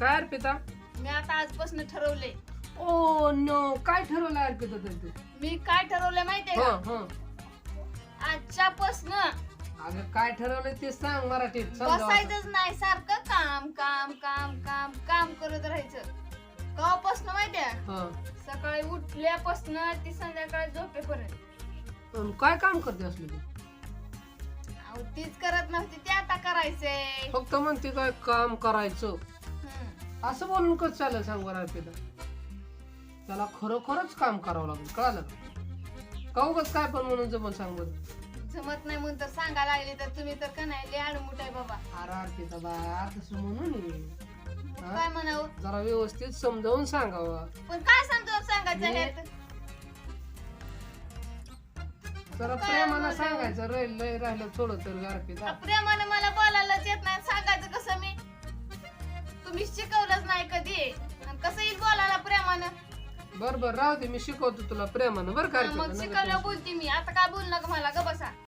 काय अर्पिता? मी आता आजपासून ठरवले ओ नो काय ठरवलं अर्पिता तर तू? मी काय ठरवलंय माहितीये हं, का? हं. आजच्यापासून अगं काय ठरवलं ते सांग मराठीत. समजावं. बसायचंच नाही सारखं. काम काम काम काम काम करत राहायचं. कवापासून माहितीये? हं. सकाळी उठल्यापासून ती संध्याकाळी झोपेपर्यंत. अन काय काम करते असलं तू? अहो, तीच करत नव्हती ते आता करायचंय. फक्त म्हणते काय काम करायचं. असं बोलून कसं चालेल सांग बरं अर्पिता त्याला खरोखरच काम करावं लागेल कळालं का? का उगाच काय पण म्हणून जमन सांग बरं जमत नाही म्हणून तर सांगा लागले तर तुम्ही तर का नाही लय आडमुठ आहे बाबा अरे अर्पिता बा तसं म्हणून ये. हा? काय म्हणावं जरा व्यवस्थित समजावून सांगावं पण काय समजावून सांगायचं? जरा काय बोलतो? सांगायचं राहिलं राहिलं थोडं तर अर्पिता प्रेमाने मला बर बर राहू दे मी शिकवतो तुला प्रेमानं. बरं का मग नका टेन्शन. बोलते मी. आता काय बोल नका मला ग बसा.